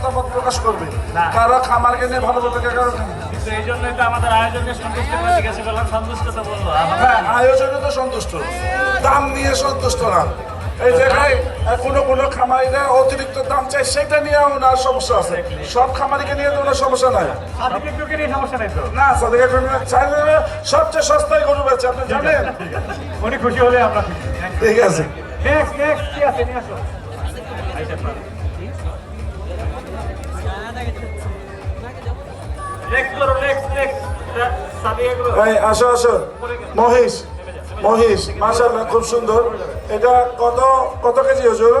মতামত প্রকাশ করবে। কারও খামারকে নিয়ে ভালো বলতে কারও এই জন্যই তো আমাদের আয়োজনে সন্তুষ্ট করে জিজ্ঞাসা করলাম সন্তুষ্ট তো বলল। হ্যাঁ আয়োজনে তো সন্তুষ্ট। দাম নিয়ে সন্তুষ্ট না। এই জায়গায় কোনো কোনো খামারিরা অতিরিক্ত দাম চাই সেটা নিয়ে ওনার সমস্যা আছে। সব খামারিকে নিয়ে তো ওনার সমস্যা নাই। না সাদিকা চাইলে সবচেয়ে সস্তায় গরু বেচে আপনি জানেন? উনি খুশি হলে আমরা ঠিক আছে। নেক্সট নেক্সট কি আছে? নিয়ে আসো। আসো আসো। মহিষ মহিষ মাশাআল্লাহ খুব সুন্দর। এটা কত কত কেজি হুজুর?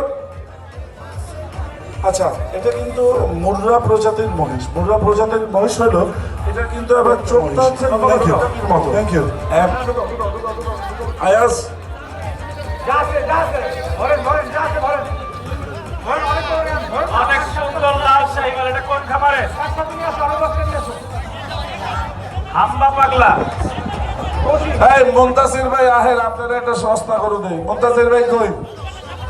আচ্ছা এটা কিন্তু মুর্রা প্রজাতির মহিষ। মুর্রা প্রজাতির মহিষ হলো এটা কিন্তু আবার চোখটা হচ্ছে গণপ্রজাতির মতো। থ্যাংক ইউ আয়াস। হাম্বা পাগলা। এই মুন্তাসির ভাই আহের আপনারা একটা সস্তা করে দেই। মুন্তাসির ভাই কই?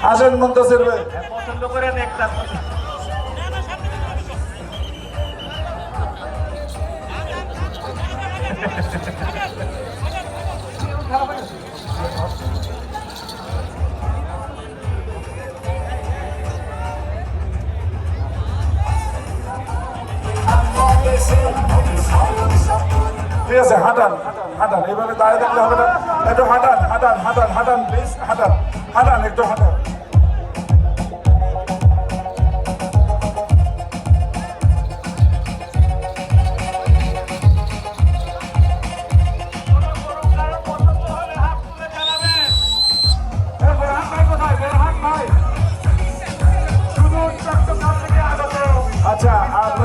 আসেন মুন্তাসির ভাই। পছন্দ করে একটা। ঠিক আছে, হাঁটান হাঁটান, এইভাবে দাঁড়িয়ে থাকলে হবে না। একটু হাঁটান হাঁটান হাঁটান হাঁটান প্লিজ হাঁটান হাঁটান, একটু হাঁটান।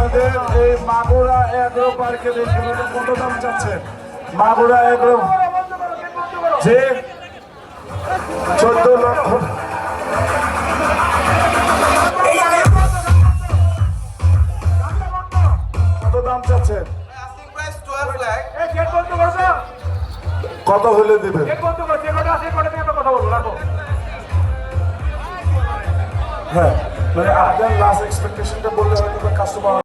এই মাগুরা এগ্রো কত দাম চাচ্ছেন মাগুরা এগ্রো। যে চোদ্দ লক্ষ। কত দাম চাচ্ছেন Asking price 12 lakh. কত হলে দেবেন হ্যাঁ মানে আপনার লাস্ট এক্সপেকটেশনটা বললে হয়তো কাস্টমার